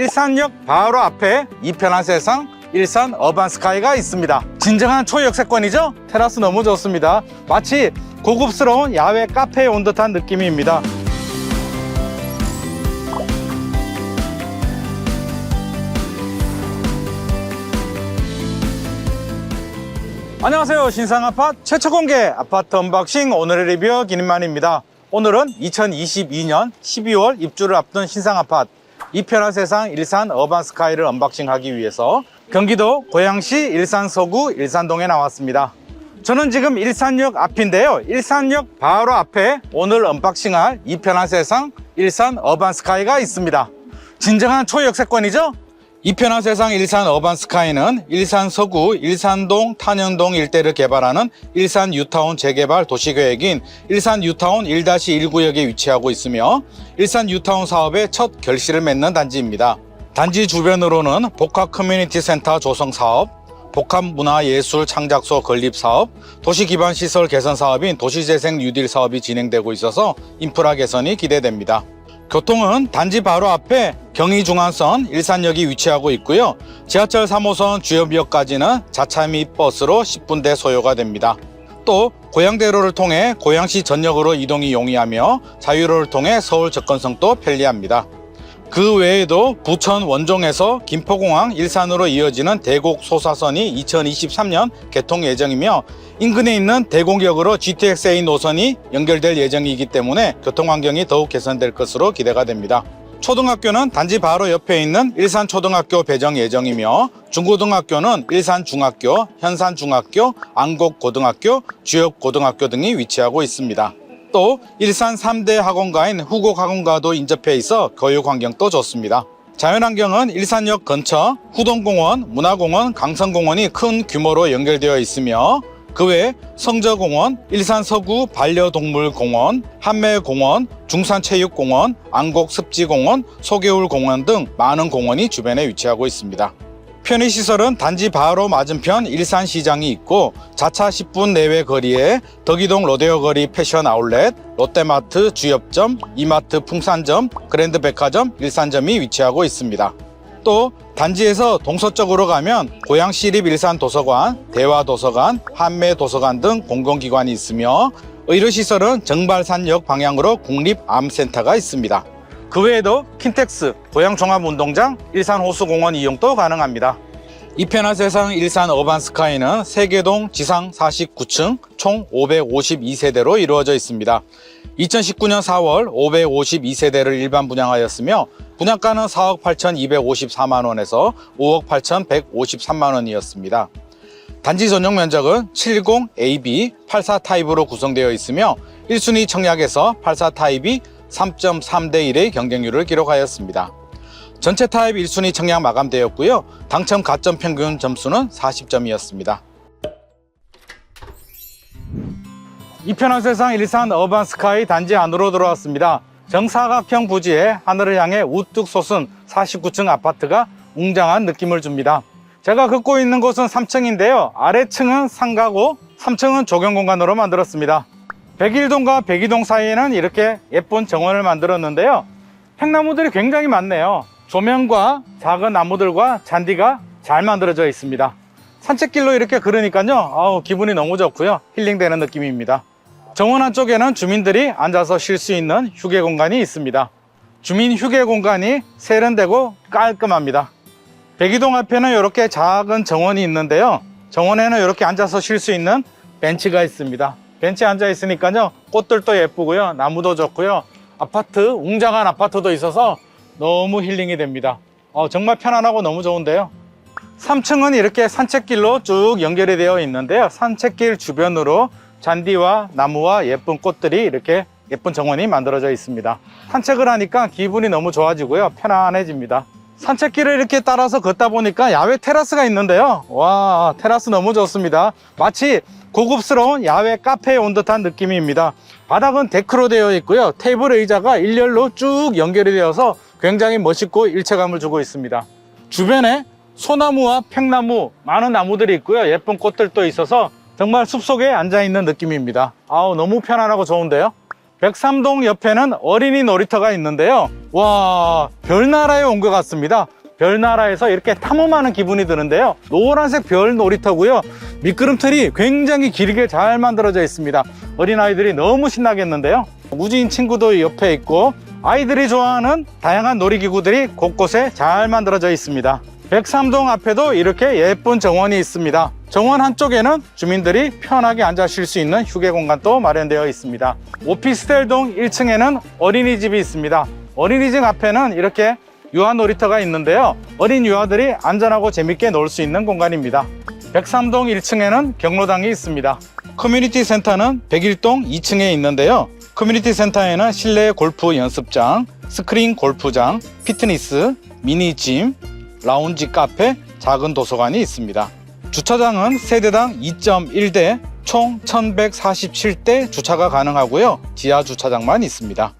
일산역 바로 앞에 이편한 세상 일산 어반스카이가 있습니다. 진정한 초역세권이죠? 테라스 너무 좋습니다. 마치 고급스러운 야외 카페에 온 듯한 느낌입니다. 안녕하세요. 신상아파트 최초 공개 아파트 언박싱 오늘의 리뷰어 김인만입니다. 오늘은 2022년 12월 입주를 앞둔 신상아파트 이 편한 세상 일산 어반 스카이를 언박싱하기 위해서 경기도 고양시 일산 서구 일산동에 나왔습니다. 저는 지금 일산역 앞인데요. 일산역 바로 앞에 오늘 언박싱할 이 편한 세상 일산 어반 스카이가 있습니다. 진정한 초역세권이죠? 이편한 세상 일산 어반스카이는 일산 서구, 일산동, 탄현동 일대를 개발하는 일산 뉴타운 재개발 도시계획인 일산 뉴타운 1-1구역에 위치하고 있으며 일산 뉴타운 사업의 첫 결실을 맺는 단지입니다. 단지 주변으로는 복합 커뮤니티 센터 조성 사업, 복합 문화 예술 창작소 건립 사업, 도시 기반 시설 개선 사업인 도시재생 뉴딜 사업이 진행되고 있어서 인프라 개선이 기대됩니다. 교통은 단지 바로 앞에 경의중앙선 일산역이 위치하고 있고요. 지하철 3호선 주요역까지는 자차 및 버스로 10분대 소요가 됩니다. 또 고양대로를 통해 고양시 전역으로 이동이 용이하며 자유로를 통해 서울 접근성도 편리합니다. 그 외에도 부천 원종에서 김포공항 일산으로 이어지는 대곡 소사선이 2023년 개통 예정이며 인근에 있는 대공역으로 GTX-A 노선이 연결될 예정이기 때문에 교통 환경이 더욱 개선될 것으로 기대가 됩니다. 초등학교는 단지 바로 옆에 있는 일산초등학교 배정 예정이며 중고등학교는 일산중학교, 현산중학교, 안곡고등학교, 주역고등학교 등이 위치하고 있습니다. 또 일산 3대 학원가인 후곡학원가도 인접해 있어 교육 환경도 좋습니다. 자연환경은 일산역 근처 후동공원, 문화공원, 강성공원이 큰 규모로 연결되어 있으며 그외 성저공원, 일산서구 반려동물공원, 한매공원, 중산체육공원, 안곡습지공원, 소개울공원 등 많은 공원이 주변에 위치하고 있습니다. 편의시설은 단지 바로 맞은편 일산시장이 있고 자차 10분 내외 거리에 덕이동 로데오 거리 패션 아울렛, 롯데마트 주엽점, 이마트 풍산점, 그랜드백화점, 일산점이 위치하고 있습니다. 또 단지에서 동서쪽으로 가면 고양시립 일산 도서관, 대화도서관, 한매도서관 등 공공기관이 있으며 의료시설은 정발산역 방향으로 국립암센터가 있습니다. 그 외에도 킨텍스, 고양종합운동장, 일산호수공원 이용도 가능합니다. 이 편한 세상 일산 어반스카이는 세계동 지상 49층 총 552세대로 이루어져 있습니다. 2019년 4월 552세대를 일반 분양하였으며 분양가는 4억 8,254만 원에서 5억 8,153만 원이었습니다. 단지 전용 면적은 70AB 84 타입으로 구성되어 있으며 1순위 청약에서 84 타입이 3.3대 1의 경쟁률을 기록하였습니다. 전체 타입 1순위 청약 마감되었고요. 당첨 가점 평균 점수는 40점이었습니다. 이편한 세상 일산 어반 스카이 단지 안으로 들어왔습니다. 정사각형 부지에 하늘을 향해 우뚝 솟은 49층 아파트가 웅장한 느낌을 줍니다. 제가 걷고 있는 곳은 3층인데요. 아래층은 상가고 3층은 조경 공간으로 만들었습니다. 백일동과 백이동 사이에는 이렇게 예쁜 정원을 만들었는데요. 팽나무들이 굉장히 많네요. 조명과 작은 나무들과 잔디가 잘 만들어져 있습니다. 산책길로 이렇게 걸으니까요. 아우, 기분이 너무 좋고요. 힐링되는 느낌입니다. 정원 한쪽에는 주민들이 앉아서 쉴 수 있는 휴게 공간이 있습니다. 주민 휴게 공간이 세련되고 깔끔합니다. 백이동 앞에는 이렇게 작은 정원이 있는데요. 정원에는 이렇게 앉아서 쉴 수 있는 벤치가 있습니다. 벤치에 앉아 있으니까요. 꽃들도 예쁘고요. 나무도 좋고요. 아파트, 웅장한 아파트도 있어서 너무 힐링이 됩니다. 어, 정말 편안하고 너무 좋은데요. 3층은 이렇게 산책길로 쭉 연결이 되어 있는데요. 산책길 주변으로 잔디와 나무와 예쁜 꽃들이 이렇게 예쁜 정원이 만들어져 있습니다. 산책을 하니까 기분이 너무 좋아지고요. 편안해집니다. 산책길을 이렇게 따라서 걷다 보니까 야외 테라스가 있는데요. 와, 테라스 너무 좋습니다. 마치 고급스러운 야외 카페에 온 듯한 느낌입니다. 바닥은 데크로 되어 있고요. 테이블 의자가 일렬로 쭉 연결이 되어서 굉장히 멋있고 일체감을 주고 있습니다. 주변에 소나무와 팽나무, 많은 나무들이 있고요. 예쁜 꽃들도 있어서 정말 숲속에 앉아 있는 느낌입니다. 아우, 너무 편안하고 좋은데요. 백삼동 옆에는 어린이 놀이터가 있는데요. 와, 별나라에 온 것 같습니다. 별나라에서 이렇게 탐험하는 기분이 드는데요. 노란색 별 놀이터고요. 미끄럼틀이 굉장히 길게 잘 만들어져 있습니다. 어린아이들이 너무 신나겠는데요. 무지인 친구도 옆에 있고 아이들이 좋아하는 다양한 놀이기구들이 곳곳에 잘 만들어져 있습니다. 백삼동 앞에도 이렇게 예쁜 정원이 있습니다. 정원 한쪽에는 주민들이 편하게 앉아 쉴 수 있는 휴게 공간도 마련되어 있습니다. 오피스텔동 1층에는 어린이집이 있습니다. 어린이집 앞에는 이렇게 유아 놀이터가 있는데요. 어린 유아들이 안전하고 재밌게 놀 수 있는 공간입니다. 백삼동 1층에는 경로당이 있습니다. 커뮤니티 센터는 101동 2층에 있는데요. 커뮤니티 센터에는 실내 골프 연습장, 스크린 골프장, 피트니스, 미니짐, 라운지 카페, 작은 도서관이 있습니다. 주차장은 세대당 2.1대 총 1147대 주차가 가능하고요. 지하 주차장만 있습니다.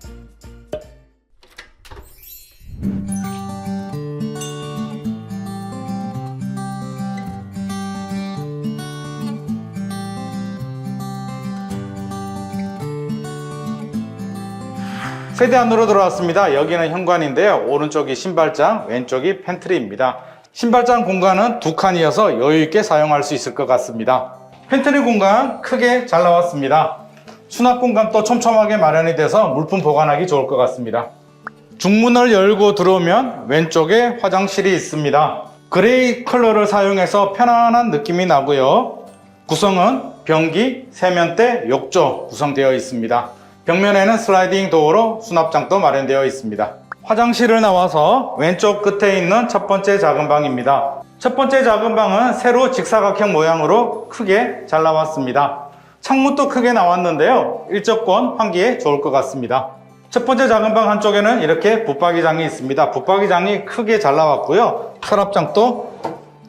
세대 안으로 들어왔습니다. 여기는 현관인데요. 오른쪽이 신발장, 왼쪽이 팬트리입니다. 신발장 공간은 두 칸이어서 여유있게 사용할 수 있을 것 같습니다. 팬트리 공간 크게 잘 나왔습니다. 수납 공간도 촘촘하게 마련이 돼서 물품 보관하기 좋을 것 같습니다. 중문을 열고 들어오면 왼쪽에 화장실이 있습니다. 그레이 컬러를 사용해서 편안한 느낌이 나고요. 구성은 변기, 세면대, 욕조 구성되어 있습니다. 벽면에는 슬라이딩 도어로 수납장도 마련되어 있습니다. 화장실을 나와서 왼쪽 끝에 있는 첫 번째 작은 방입니다. 첫 번째 작은 방은 세로 직사각형 모양으로 크게 잘 나왔습니다. 창문도 크게 나왔는데요. 일적권 환기에 좋을 것 같습니다. 첫 번째 작은 방 한쪽에는 이렇게 붙박이장이 있습니다. 붙박이장이 크게 잘 나왔고요. 서랍장도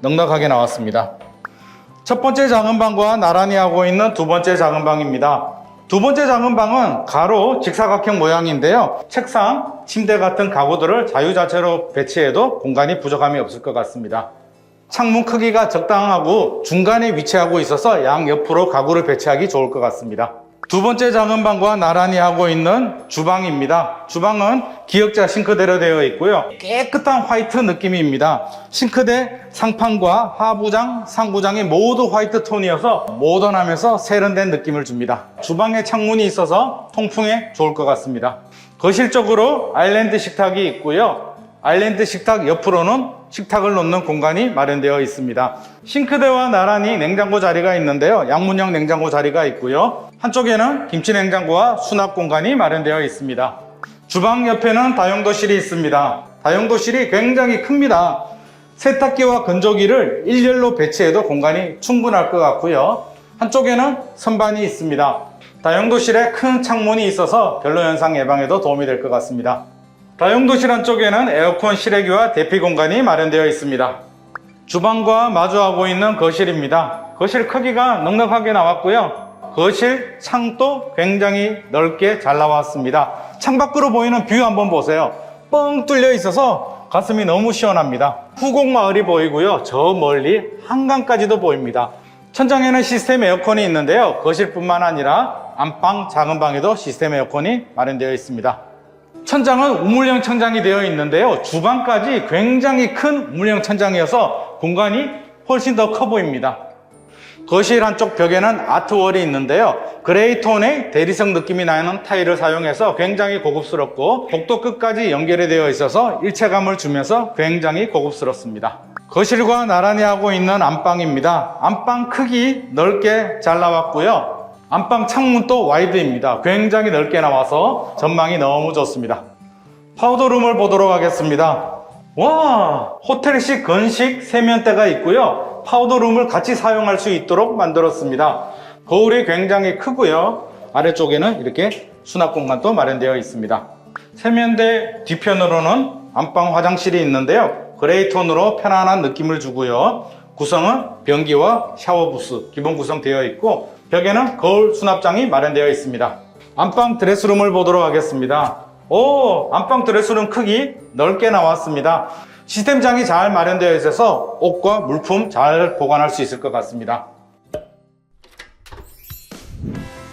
넉넉하게 나왔습니다. 첫 번째 작은 방과 나란히 하고 있는 두 번째 작은 방입니다. 두 번째 작은 방은 가로 직사각형 모양인데요. 책상, 침대 같은 가구들을 자유자재로 배치해도 공간이 부족함이 없을 것 같습니다. 창문 크기가 적당하고 중간에 위치하고 있어서 양 옆으로 가구를 배치하기 좋을 것 같습니다. 두 번째 작은 방과 나란히 하고 있는 주방입니다. 주방은 기역자 싱크대로 되어 있고요. 깨끗한 화이트 느낌입니다. 싱크대 상판과 하부장, 상부장이 모두 화이트 톤이어서 모던하면서 세련된 느낌을 줍니다. 주방에 창문이 있어서 통풍에 좋을 것 같습니다. 거실 쪽으로 아일랜드 식탁이 있고요. 아일랜드 식탁 옆으로는 식탁을 놓는 공간이 마련되어 있습니다. 싱크대와 나란히 냉장고 자리가 있는데요. 양문형 냉장고 자리가 있고요. 한쪽에는 김치 냉장고와 수납 공간이 마련되어 있습니다. 주방 옆에는 다용도실이 있습니다. 다용도실이 굉장히 큽니다. 세탁기와 건조기를 일렬로 배치해도 공간이 충분할 것 같고요. 한쪽에는 선반이 있습니다. 다용도실에 큰 창문이 있어서 변로 현상 예방에도 도움이 될 것 같습니다. 다용도실 한쪽에는 에어컨 실외기와 대피 공간이 마련되어 있습니다. 주방과 마주하고 있는 거실입니다. 거실 크기가 넉넉하게 나왔고요. 거실 창도 굉장히 넓게 잘 나왔습니다. 창밖으로 보이는 뷰 한번 보세요. 뻥 뚫려 있어서 가슴이 너무 시원합니다. 후곡마을이 보이고요. 저 멀리 한강까지도 보입니다. 천장에는 시스템 에어컨이 있는데요. 거실뿐만 아니라 안방, 작은 방에도 시스템 에어컨이 마련되어 있습니다. 천장은 우물형 천장이 되어 있는데요. 주방까지 굉장히 큰 우물형 천장이어서 공간이 훨씬 더 커 보입니다. 거실 한쪽 벽에는 아트월이 있는데요. 그레이 톤의 대리석 느낌이 나는 타일을 사용해서 굉장히 고급스럽고 복도 끝까지 연결이 되어 있어서 일체감을 주면서 굉장히 고급스럽습니다. 거실과 나란히 하고 있는 안방입니다. 안방 크기 넓게 잘 나왔고요. 안방 창문도 와이드입니다. 굉장히 넓게 나와서 전망이 너무 좋습니다. 파우더룸을 보도록 하겠습니다. 와, 호텔식 건식 세면대가 있고요. 파우더룸을 같이 사용할 수 있도록 만들었습니다. 거울이 굉장히 크고요. 아래쪽에는 이렇게 수납 공간도 마련되어 있습니다. 세면대 뒤편으로는 안방 화장실이 있는데요. 그레이 톤으로 편안한 느낌을 주고요. 구성은 변기와 샤워 부스 기본 구성되어 있고 벽에는 거울 수납장이 마련되어 있습니다. 안방 드레스룸을 보도록 하겠습니다. 오, 안방 드레스룸 크기 넓게 나왔습니다. 시스템장이 잘 마련되어 있어서 옷과 물품 잘 보관할 수 있을 것 같습니다.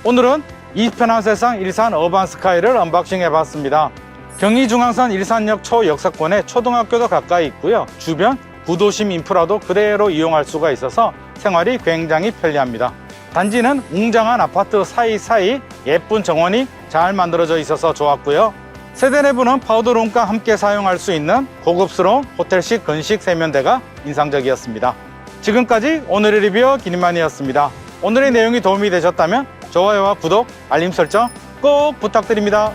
오늘은 이 편한 세상 일산 어반스카이를 언박싱 해봤습니다. 경의중앙선 일산역 초역사권에 초등학교도 가까이 있고요. 주변 구도심 인프라도 그대로 이용할 수가 있어서 생활이 굉장히 편리합니다. 단지는 웅장한 아파트 사이사이 예쁜 정원이 잘 만들어져 있어서 좋았고요. 세대 내부는 파우더룸과 함께 사용할 수 있는 고급스러운 호텔식 건식 세면대가 인상적이었습니다. 지금까지 오늘의 리뷰어 기님만이었습니다. 오늘의 내용이 도움이 되셨다면 좋아요와 구독, 알림 설정 꼭 부탁드립니다.